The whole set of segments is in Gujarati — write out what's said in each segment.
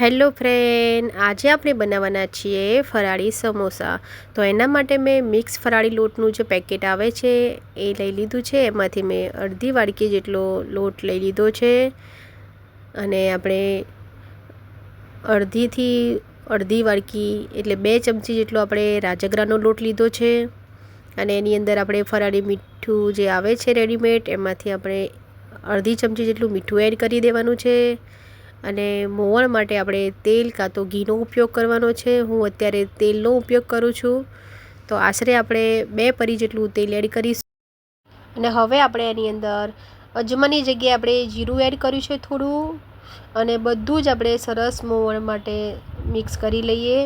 હેલો ફ્રેન્ડ, આજે આપણે બનાવવાના છીએ ફરાળી સમોસા. તો એના માટે મેં મિક્સ ફરાળી લોટનું જે પેકેટ આવે છે, એ લઈ લીધું છે. એમાંથી મેં અડધી વાડકી જેટલો લોટ લઈ લીધો છે. અને આપણે અડધીથી અડધી વાડકી, એટલે બે ચમચી જેટલો આપણે રાજગરાનો લોટ લીધો છે. અને એની અંદર આપણે ફરાળી મીઠું જે આવે છે રેડીમેડ એમાંથી આપણે અડધી ચમચી જેટલું મીઠું એડ કરી દેવાનું છે. અને મોવણ માટે આપણે તેલ કાં તો ઘીનો ઉપયોગ કરવાનો છે. હું અત્યારે તેલનો ઉપયોગ કરું છું. તો આશરે આપણે બે પરી જેટલું તેલ એડ કરીશું. અને હવે આપણે એની અંદર અજમાની જગ્યાએ આપણે જીરું એડ કર્યું છે થોડું. અને બધું જ આપણે સરસ મોવણ માટે મિક્સ કરી લઈએ.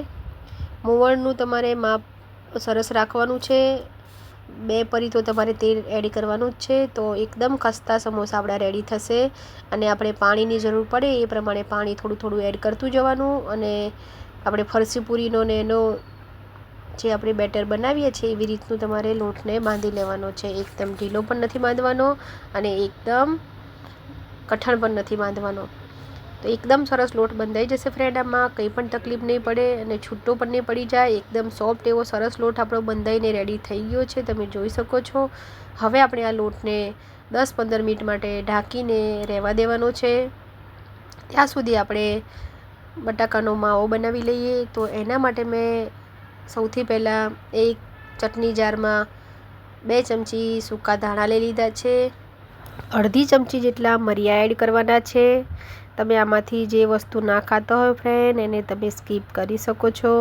મોવણનું તમારે માપ સરસ રાખવાનું છે. બે પરી તો તમારે તેલ એડ કરવાનું જ છે, તો એકદમ ખસ્તા સમોસા આપણા રેડી થશે. અને આપણે પાણીની જરૂર પડે એ પ્રમાણે પાણી થોડું થોડું એડ કરતું જવાનું. અને આપણે ફરસી પૂરીનો ને એનો જે આપણે બેટર બનાવીએ છીએ, એવી રીતનું તમારે લોટને બાંધી લેવાનો છે. એકદમ ઢીલો પણ નથી બાંધવાનો અને એકદમ કઠણ પણ નથી બાંધવાનો. તો એકદમ સરસ લોટ બંધાઈ જશે ફ્રેન્ડ આમાં કંઈ પણ તકલીફ નહીં પડે અને છૂટો પણ નહીં પડી જાય. એકદમ સોફ્ટ એવો સરસ લોટ આપણો બંધાઈને રેડી થઈ ગયો છે, તમે જોઈ શકો છો. હવે આપણે આ લોટને દસ પંદર મિનિટ માટે ઢાંકીને રહેવા દેવાનો છે. ત્યાં સુધી આપણે બટાકાનો માવો બનાવી લઈએ. તો એના માટે મેં સૌથી પહેલાં એક ચટણી જારમાં બે ચમચી સૂકા ધાણા લઈ લીધા છે. અડધી ચમચી જેટલા મરિયા એડ કરવાના છે. તમે આમાંથી જે વસ્તુ ના ખાતા હોય ફ્રેન્ડ એને તમે સ્કીપ કરી શકો છો.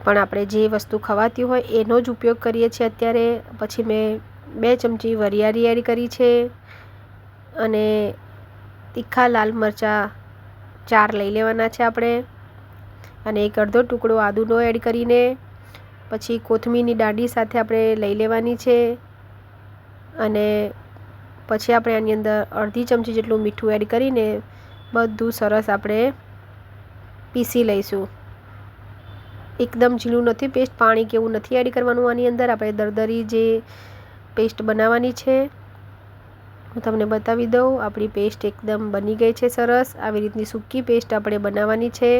પણ આપણે જે વસ્તુ ખવાતી હોય એનો જ ઉપયોગ કરીએ છીએ અત્યારે. પછી મેં બે ચમચી વરિયાળી એડ કરી છે અને તીખા લાલ મરચાં ચાર લઈ લેવાના છે આપણે. અને એક અડધો ટુકડો આદુનો એડ કરીને પછી કોથમીરની દાંડી સાથે આપણે લઈ લેવાની છે. અને પછી આપણે આની અંદર અડધી ચમચી જેટલું મીઠું એડ કરીને બધું સરસ આપણે પીસી લઈશું. એકદમ ઝીણું નથી પેસ્ટ પાણી કેવું નથી એડ કરવાનું આની અંદર. આપણે દરદરી જે પેસ્ટ બનાવવાની છે, હું તમને બતાવી દઉં. આપણી પેસ્ટ એકદમ બની ગઈ છે સરસ. આવી રીતની સૂકી પેસ્ટ આપણે બનાવવાની છે.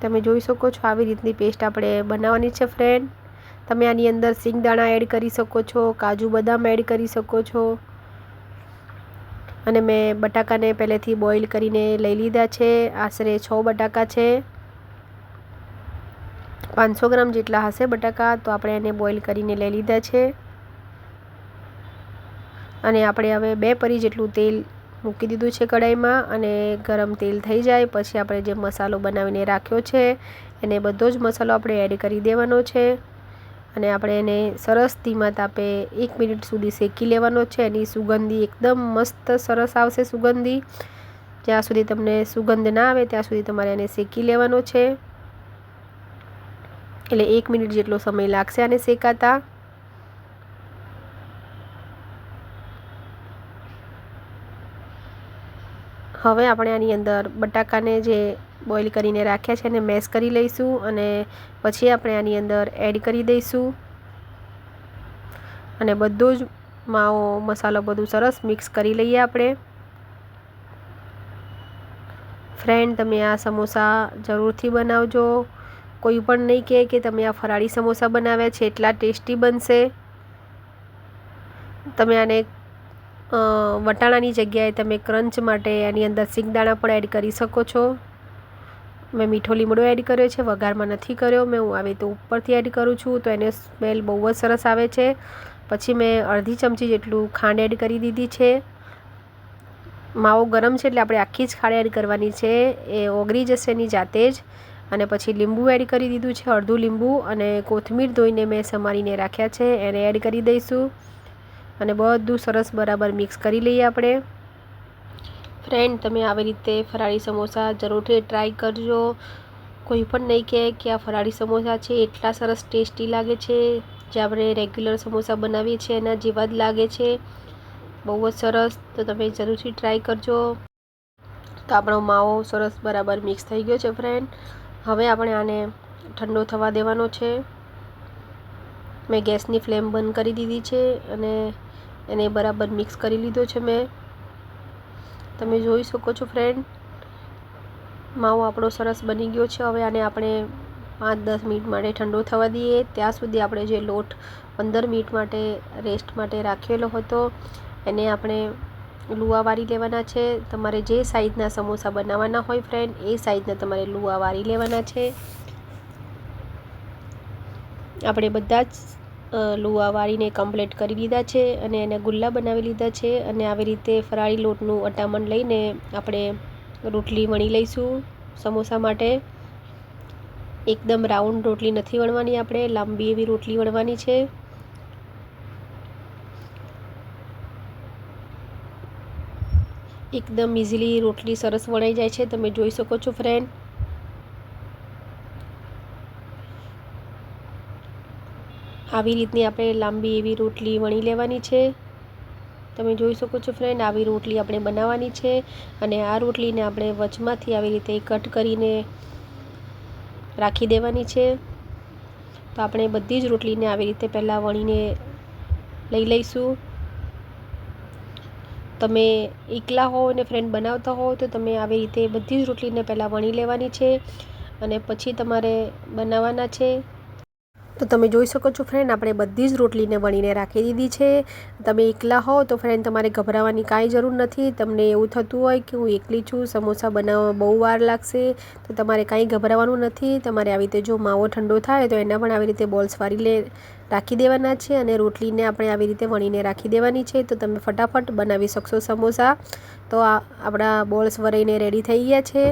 તમે જોઈ શકો છો, આવી રીતની પેસ્ટ આપણે બનાવવાની છે ફ્રેન્ડ તમે આની અંદર સિંગદાણા એડ કરી શકો છો, કાજુ બદામ એડ કરી શકો છો. અને મેં બટાકાને પહેલેથી બોઇલ કરીને લઈ લીધા છે. આશરે છ બટાકા છે. પાંચસો ગ્રામ જેટલા હશે બટાકા, તો આપણે એને બોઇલ કરીને લઈ લીધા છે. અને આપણે હવે બે પરી જેટલું તેલ મૂકી દીધું છે કઢાઈમાં અને ગરમ તેલ થઈ જાય, પછી આપણે જે મસાલો બનાવીને રાખ્યો છે, એને બધો જ મસાલો આપણે એડ કરી દેવાનો છે. અને આપણે એને સરસ ધીમા તાપે એક મિનિટ સુધી શેકી લેવાનો છે. એની સુગંધી એકદમ મસ્ત સરસ આવશે સુગંધી. જ્યાં સુધી તમને સુગંધ ના આવે, ત્યાં સુધી તમારે એને શેકી લેવાનો છે. એટલે એક મિનિટ જેટલો સમય લાગશે આને શેકાતા. હવે આપણે આની અંદર બટાકાને જે બોઇલ કરીને રાખ્યા છે એને મેશ કરી લઈશું અને પછી આપણે આની અંદર એડ કરી દઈશું. અને બધો જ માવો, મસાલો બધું સરસ મિક્સ કરી લઈએ આપણે. ફ્રેન્ડ, તમે આ સમોસા જરૂરથી બનાવજો. કોઈ પણ નહીં કહે કે તમે આ ફરાળી સમોસા બનાવ્યા છે, એટલા ટેસ્ટી બનશે. તમે આને વટાણાની જગ્યાએ તમે ક્રંચ માટે એની અંદર સિંગદાણા પણ એડ કરી શકો છો. મેં મીઠો લીમડો એડ કર્યો છે, વઘારમાં નથી કર્યો. મેં હું આવી તો ઉપરથી એડ કરું છું તો એને સ્મેલ બહુ જ સરસ આવે છે. પછી મેં અડધી ચમચી જેટલું ખાંડ એડ કરી દીધી છે. માવો ગરમ છે એટલે આપણે આખી જ ખાંડ એડ કરવાની છે. એ ઓગળી જશે એની જાતે જ. અને પછી લીંબુ એડ કરી દીધું છે, અડધું લીંબુ અને કોથમીર ધોઈને મેં સમારીને રાખ્યા છે. એને એડ કરી દઈશું. અને બધું સરસ બરાબર મિક્સ કરી લઈએ આપણે. ફ્રેન્ડ તમે આવી રીતે ફરાળી સમોસા જરૂરથી ટ્રાય કરજો. કોઈ પણ નહીં કહે કે આ ફરાળી સમોસા છે, એટલા સરસ ટેસ્ટી લાગે છે. જે આપણે રેગ્યુલર સમોસા બનાવીએ છીએ, એના જેવા જ લાગે છે. બહુ જ સરસ, તો તમે જરૂરથી ટ્રાય કરજો. તો આપણો માવો સરસ બરાબર મિક્સ થઈ ગયો છે ફ્રેન્ડ હવે આપણે આને ઠંડો થવા દેવાનો છે. મેં ગેસની ફ્લેમ બંધ કરી દીધી છે અને એને બરાબર મિક્સ કરી લીધો છે મેં. તમે જોઈ શકો છો ફ્રેન્ડ માવો આપણો સરસ બની ગયો છે. હવે આને આપણે પાંચ દસ મિનિટ માટે ઠંડો થવા દઈએ. ત્યાં સુધી આપણે જે લોટ પંદર મિનિટ માટે રેસ્ટ માટે રાખેલો હતો, એને આપણે લુવા વારી લેવાના છે. તમારે જે સાઈઝના સમોસા બનાવવાના હોય ફ્રેન્ડ એ સાઈઝના તમારે લુવા વારી લેવાના છે. આપણે બધા જ લુવા વાળીને કમ્પ્લીટ કરી લીધા છે અને એને ગુલ્લા બનાવી લીધા છે અને આવી રીતે ફરાળી લોટનું અટામણ લઈને આપણે રોટલી વણી લઈશું સમોસા માટે. એકદમ રાઉન્ડ રોટલી નથી વણવાની આપણે, લાંબી એવી રોટલી વણવાની છે. એકદમ ઇઝીલી રોટલી સરસ વણાઈ જાય છે, તમે જોઈ શકો છો ફ્રેન્ડ આવી રીતની આપણે લાંબી એવી રોટલી વણી લેવાની છે. તમે જોઈ શકો છો ફ્રેન્ડ આવી રોટલી આપણે બનાવવાની છે અને આ રોટલીને આપણે વચમાંથી આવી રીતે કટ કરીને રાખી દેવાની છે. તો આપણે બધી જ રોટલીને આવી રીતે પહેલાં વણીને લઈ લઈશું. તમે એકલા હો અને ફ્રેન્ડ બનાવતા હો તો તમે આવી રીતે બધી જ રોટલીને પહેલાં વણી લેવાની છે અને પછી તમારે બનાવવાના છે. તો તમે જોઈ શકો છો ફ્રેન્ડ આપણે બધી જ રોટલીને વણીને રાખી દીધી છે. તમે એકલા હો તો ફ્રેન્ડ તમારે ગભરાવાની કાંઈ જરૂર નથી. તમને એવું થતું હોય કે હું એકલી છું, સમોસા બનાવવામાં બહુ વાર લાગશે, તો તમારે કાંઈ ગભરાવાનું નથી. તમારે આવી રીતે જો માવો ઠંડો થાય તો એના પણ આવી રીતે બોલ્સ વારી લે, રાખી દેવાના છે અને રોટલીને આપણે આવી રીતે વણીને રાખી દેવાની છે. તો તમે ફટાફટ બનાવી શકશો સમોસા. તો આપણા બોલ્સ વરાઈને રેડી થઈ ગયા છે.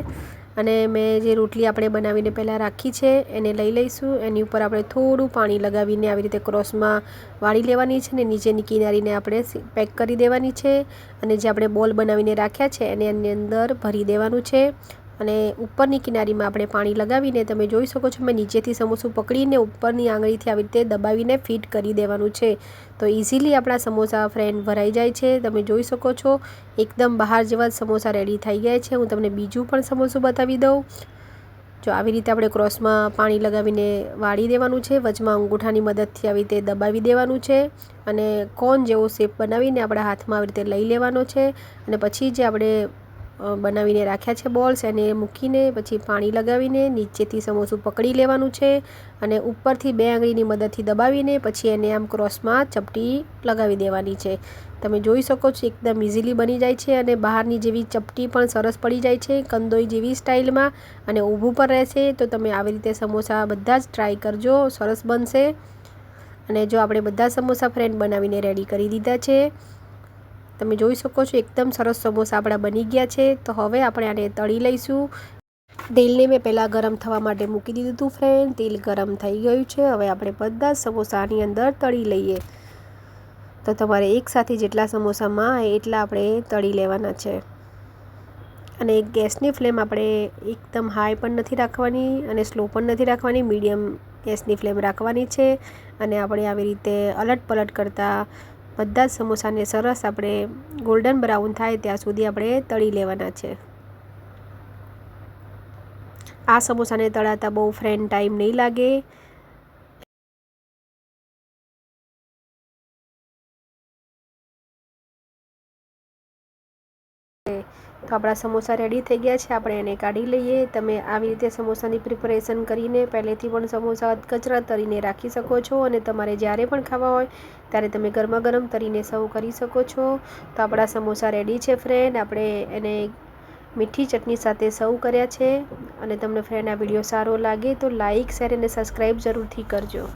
અને મેં જે રોટલી આપણે બનાવીને પહેલાં રાખી છે, એને લઈ લઈશું. એની ઉપર આપણે થોડું પાણી લગાવીને આવી રીતે ક્રોસમાં વાળી લેવાની છે ને નીચેની કિનારીને આપણે પેક કરી દેવાની છે. અને જે આપણે બોલ બનાવીને રાખ્યા છે, એને એની અંદર ભરી દેવાનું છે. અને ઉપરની કિનારીમાં આપણે પાણી લગાવીને તમે જોઈ શકો છો, મેં નીચેથી સમોસું પકડીને ઉપરની આંગળીથી આવી રીતે દબાવીને ફિટ કરી દેવાનું છે. તો ઇઝીલી આપણા સમોસા ફ્રેન્ડ ભરાઈ જાય છે. તમે જોઈ શકો છો, એકદમ બહાર જેવા સમોસા રેડી થઈ ગયા છે. હું તમને બીજું પણ સમોસું બતાવી દઉં. જો આવી રીતે આપણે ક્રોસમાં પાણી લગાવીને વાળી દેવાનું છે, વચમાં અંગૂઠાની મદદથી આવી રીતે દબાવી દેવાનું છે અને કોન જેવો શેપ બનાવીને આપણા હાથમાં આવી રીતે લઈ લેવાનો છે. અને પછી જે આપણે બનાવીને રાખ્યા છે બોલ્સ એને મૂકીને પછી પાણી લગાવીને નીચેથી સમોસું પકડી લેવાનું છે અને ઉપરથી બે આંગળીની મદદથી દબાવીને પછી એને આમ ક્રોસમાં ચપટી લગાવી દેવાની છે. તમે જોઈ શકો છો એકદમ ઇઝીલી બની જાય છે અને બહારની જેવી ચપટી પણ સરસ પડી જાય છે, કંદોઈ જેવી સ્ટાઇલમાં અને ઊભું પણ રહેશે. તો તમે આવી રીતે સમોસા બધા જ ટ્રાય કરજો, સરસ બનશે. અને જો આપણે બધા સમોસા ફ્રેન્ડ બનાવીને રેડી કરી દીધા છે તમે જોઈ શકો છો, એકદમ સરસ સમોસા આપણા બની ગયા છે. તો હવે આપણે આને તળી લઈશું. તેલને મેં પહેલાં ગરમ થવા માટે મૂકી દીધું હતું ફ્રેન્ડ તેલ ગરમ થઈ ગયું છે. હવે આપણે બધા સમોસાની અંદર તળી લઈએ. તો તમારે એકસાથે જેટલા સમોસામાં એટલા આપણે તળી લેવાના છે. અને ગેસની ફ્લેમ આપણે એકદમ હાઈ પણ નથી રાખવાની અને સ્લો પણ નથી રાખવાની. મીડિયમ ગેસની ફ્લેમ રાખવાની છે. અને આપણે આવી રીતે અલટ પલટ કરતાં બધા જ સમોસાને સરસ આપણે ગોલ્ડન બ્રાઉન થાય ત્યાં સુધી આપણે તળી લેવાના છે. આ સમોસાને તળાતા બહુ ફ્રેન્ડ ટાઈમ નહીં લાગે. તો આપણા સમોસા રેડી થઈ ગયા છે. આપણે એને કાઢી લઈએ. તમે આવી રીતે સમોસાની પ્રિપરેશન કરીને પહેલેથી પણ સમોસા કચરા તરીને રાખી શકો છો અને તમારે જ્યારે પણ ખાવા હોય ત્યારે તમે ગરમા ગરમ તરીને સર્વ કરી શકો છો. તો આપણા સમોસા રેડી છે ફ્રેન્ડ આપણે એને મીઠી ચટણી સાથે સર્વ કર્યા છે. અને તમને ફ્રેન્ડ આ વીડિયો સારો લાગે તો લાઇક શેર અને સબસ્ક્રાઈબ જરૂરથી કરજો.